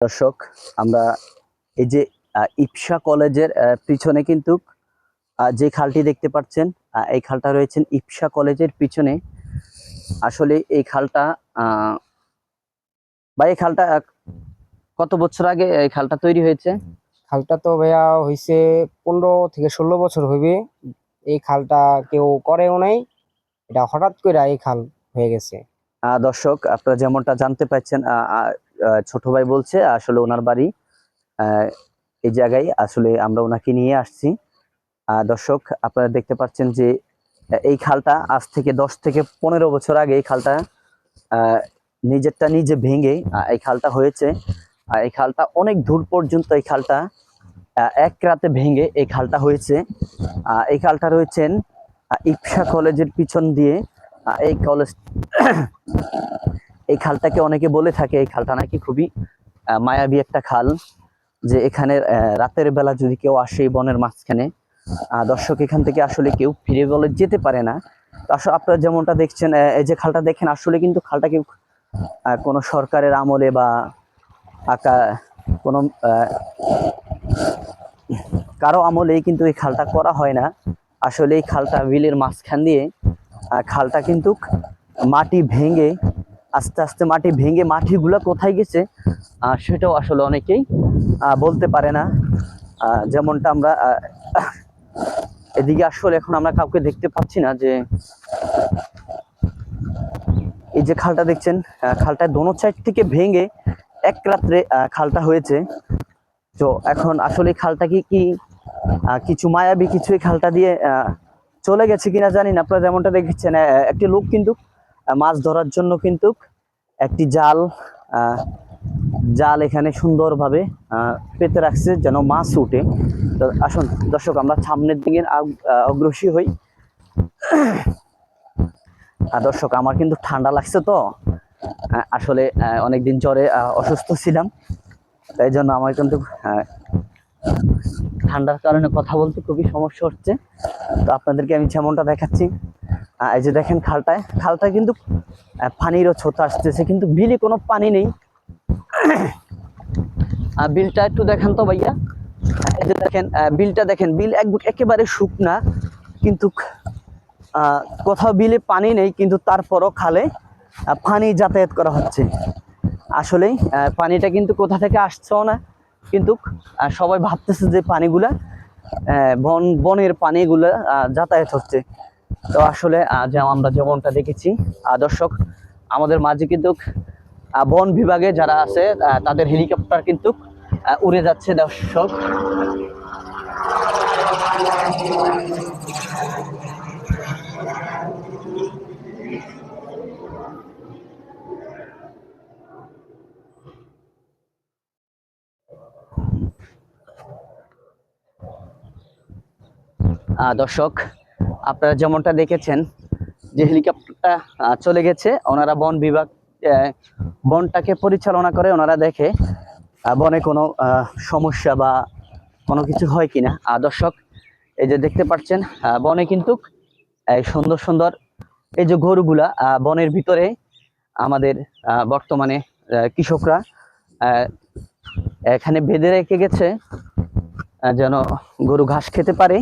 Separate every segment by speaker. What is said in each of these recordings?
Speaker 1: দর্শক, আমরা এই যে ইপসা কলেজের পিছনে কিন্তু যে খালটি দেখতে পাচ্ছেন এই খালটা রয়েছেন ইপসা কলেজের পিছনে। আসলে এই খালটা বা এই খালটা কত বছর আগে এই খালটা তৈরি হয়েছে?
Speaker 2: খালটা তো ভাইয়া হইছে পনেরো থেকে ষোলো বছর হইবে। এই খালটা কেউ করেও নাই। এটা হঠাৎ করে এই খাল হয়ে গেছে।
Speaker 1: দর্শক, আপনারা যেমনটা জানতে পাচ্ছেন ছোট ভাই বলছে, আসলে ওনার বাড়ি এই জায়গায়। আসলে আমরা ওনাকে নিয়ে আসছি। দর্শক, আপনারা দেখতে পাচ্ছেন যে এই খালটা আজ থেকে দশ থেকে পনেরো বছর আগে এই খালটা নিজেরটা নিজে ভেঙে এই খালটা হয়েছে। এই খালটা অনেক দূর পর্যন্ত এই খালটা এক রাতে ভেঙে এই খালটা হয়েছে। এই খালটা রয়েছেন ইপসা কলেজের পিছন দিয়ে এই কলেজ এই খালটাকে অনেকে বলে থাকে, এই খালটা নাকি খুবই মায়াবী একটা খাল, যে এখানে রাতের বেলা যদি কেউ আসে বনের মাঝখানে দর্শক এখান থেকে আসলে কেউ ফিরে বলে যেতে পারে না। আসলে আপনারা যেমনটা দেখছেন এই যে খালটা দেখেন, আসলে কিন্তু খালটা কেউ কোনো সরকারের আমলে বা আকা কোনো কারও আমলেই কিন্তু এই খালটা করা হয় না। আসলে এই খালটা বিলের মাঝখান দিয়ে খালটা কিন্তু মাটি ভেঙে, আস্তে আস্তে মাটি ভেঙে মাটিগুলো কোথায় গেছে সেটাও আসলে অনেকেই বলতে পারে না। যেমনটা আমরা এদিকে আসলে এখন আমরা কাউকে দেখতে পাচ্ছি না যে, এই যে খালটা দেখছেন খালটা দোনো সাইড থেকে ভেঙে এক রাত্রে খালটা হয়েছে। তো এখন আসলে খালটা কি কি কিছু মায়াবী কিছু খালটা দিয়ে চলে গেছে কিনা জানি না। আপনারা যেমনটা দেখছেন একটি লোক কিন্তু মাছ ধরার জন্য কিন্তু একটি জাল জাল এখানে সুন্দরভাবে পেতে রাখছে যেন মাছ উঠে। তো আসুন, দর্শক, আমরা সামনের দিকে অগ্রসী হই। আর দর্শক, আমার কিন্তু ঠান্ডা লাগছে তো। আসলে অনেকদিন জ্বরে অসুস্থ ছিলাম। তাই জন্য আমার কিন্তু ঠান্ডার কারণে কথা বলতে খুবই সমস্যা হচ্ছে। তো আপনাদেরকে আমি যেমনটা দেখাচ্ছি এই যে দেখেন খালটায়। খালটায় কিন্তু পানিরও ছোট আসতেছে, কিন্তু বিলে কোনো পানি নেই। বিলটা একটু দেখেন তো ভাইয়া। এই যে দেখেন বিলটা দেখেন, বিল এক, একেবারে শুকনা, কিন্তু কোথাও বিলে পানি নেই, কিন্তু তারপরও খালে পানি যাতায়াত করা হচ্ছে। আসলেই পানিটা কিন্তু কোথা থেকে আসছেও না, কিন্তু সবাই ভাবতেছে যে পানিগুলা বন, বনের পানিগুলো যাতায়াত হচ্ছে। তো আসলে যেমন আমরা যেমনটা দেখেছি দর্শক, আমাদের মাঝে কিন্তু বন বিভাগে যারা আছে তাদের হেলিকপ্টার কিন্তু উড়ে যাচ্ছে দর্শক। দর্শক আপনারা যেমনটা দেখেছেন যে হেলিকপ্টারটা চলে গেছে ওনারা বন বিভাগ বনটাকে পরিচালনা করে ওনারা দেখে বনে কোনো সমস্যা বা কোনো কিছু হয় কিনা। আহ, দর্শক এই যে দেখতে পাচ্ছেন বনে কিন্তু এই সুন্দর সুন্দর এই যে গরুগুলা বনের ভিতরে আমাদের বর্তমানে কৃষকরা এখানে বেঁধে রেখে গেছে যেন গরু ঘাস খেতে পারে।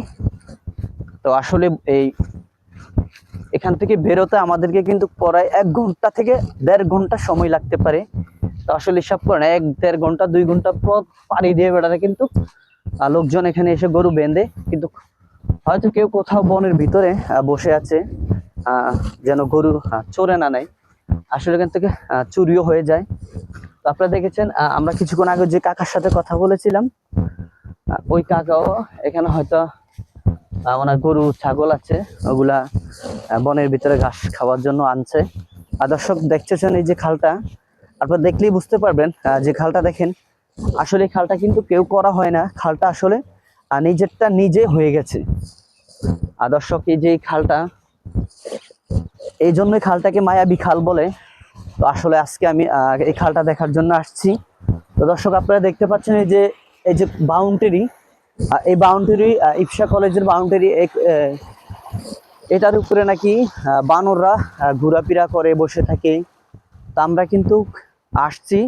Speaker 1: তো আসলে এই এখান থেকে বেরোতে আমাদেরকে কিন্তু প্রায় এক ঘণ্টা থেকে দেড় ঘণ্টা সময় লাগতে পারে। তো আসলে হিসাব করেন, এক দেড় ঘণ্টা, দুই ঘণ্টা পর পাড়ি দিয়ে বেড়াতে কিন্তু লোকজন এখানে এসে গরু বেঁধে কিন্তু হয়তো কেউ কোথাও বনের ভিতরে বসে আছে যেন গরু চোরে না নেয়। আসলে এখান থেকে চুরিও হয়ে যায়। তো আপনারা দেখেছেন আমরা কিছুক্ষণ আগে যে কাকার সাথে কথা বলেছিলাম ওই কাকাও এখানে হয়তো ওনার গরু, ছাগল আছে, ওগুলা বনের ভিতরে ঘাস খাওয়ার জন্য আনছে। আর দর্শক, দেখতেছেন এই যে খালটা? আপনারা দেখলেই বুঝতে পারবেন যে খালটা দেখেন, আসলে খালটা কিন্তু কেউ করা হয় না। খালটা আসলে নিজেরটা নিজে হয়ে গেছে। আর দর্শক, এই যে খালটা, এই জন্যই খালটাকে মায়াবী খাল বলে। তো আসলে আজকে আমি এই খালটা দেখার জন্য আসছি। তো দর্শক, আপনারা দেখতে পাচ্ছেন এই যে এই যে বাউন্ডারি এই বাউন্ডারি ইপসা কলেজের বাউন্ডারি এক এটার উপরে নাকি বানররা ঘোরাফেরা করে, বসে থাকে। তা আমরা কিন্তু আসছি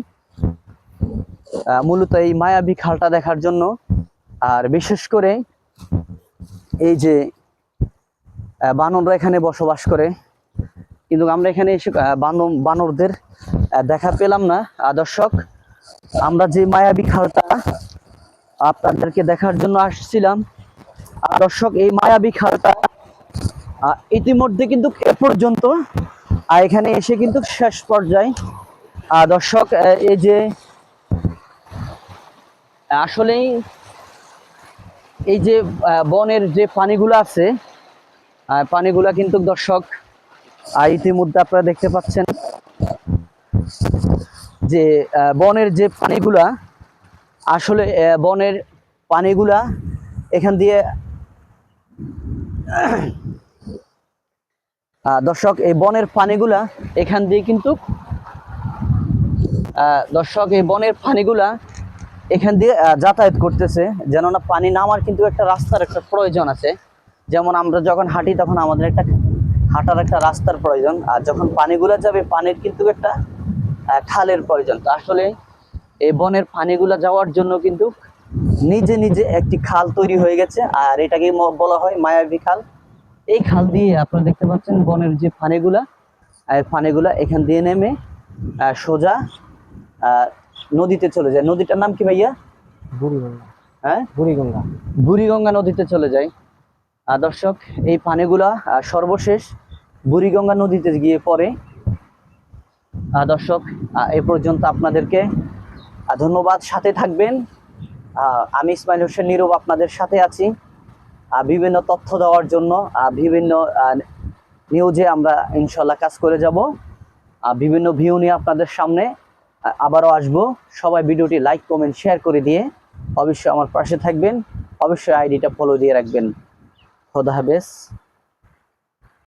Speaker 1: মূলত এই মায়াবী খালটা দেখার জন্য। আর বিশেষ করে এই যে বানররা এখানে বসবাস করে। কিন্তু আমরা এখানে এসে বানর, বানরদের দেখা পেলাম না। দর্শক, আমরা যে মায়াবী খালটা আপনাদেরকে দেখার জন্য আসছিলাম। দর্শক এই মায়াবী খালটা ইতিমধ্যে কিন্তু এ পর্যন্ত আহ, এখানে এসে কিন্তু শেষ পর্যায়ে। দর্শক এই যে আসলেই এই যে বনের যে পানিগুলো আছে পানিগুলা কিন্তু দর্শক ইতিমধ্যে আপনারা দেখতে পাচ্ছেন যে বনের যে পানিগুলা আসলে বনের পানিগুলা এখান দিয়ে দর্শক, এই বনের পানিগুলা এখান দিয়ে কিন্তু দর্শক, এই বনের পানিগুলা এখান দিয়ে যাতায়াত করতেছে। যেন না পানি নামার কিন্তু একটা রাস্তার একটা প্রয়োজন আছে। যেমন আমরা যখন হাঁটি, তখন আমাদের একটা হাঁটার একটা রাস্তার প্রয়োজন। আর যখন পানিগুলা যাবে, পানির কিন্তু একটা খালের প্রয়োজন। তো আসলে এই বনের পানিগুলা যাওয়ার জন্য কিন্তু নিজে নিজে একটি খাল তৈরি হয়ে গেছে আর এটাকে বলা হয় মায়াবী খাল। এই খাল দিয়ে আপনারা দেখতে পাচ্ছেন বনের যে পানিগুলা এই পানিগুলা এখান দিয়ে নেমে সোজা নদীতে চলে যায়। নদীটার নাম কি ভাইয়া?
Speaker 2: বুড়িগঙ্গা।
Speaker 1: হ্যাঁ?
Speaker 2: বুড়িগঙ্গা।
Speaker 1: বুড়িগঙ্গা নদীতে চলে যায়। আর দর্শক এই পানিগুলা সর্বশেষ বুড়িগঙ্গা নদীতে গিয়ে পড়ে। আহ, দর্শক এ পর্যন্ত আপনাদেরকে ধন্যবাদ সাথে থাকবেন। আমি ইসমাইল হোসেন নীরব আপনাদের সাথে আছি। বিভিন্ন তথ্য দেওয়ার জন্য বিভিন্ন নিউজে আমরা ইনশাল্লাহ কাজ করে যাব। বিভিন্ন ভিউ নিয়ে আপনাদের সামনে আবারও আসব। সবাই ভিডিওটি লাইক, কমেন্ট, শেয়ার করে দিয়ে অবশ্যই আমার পাশে থাকবেন। অবশ্যই আইডিটা ফলো দিয়ে রাখবেন। খোদা হাফেজ।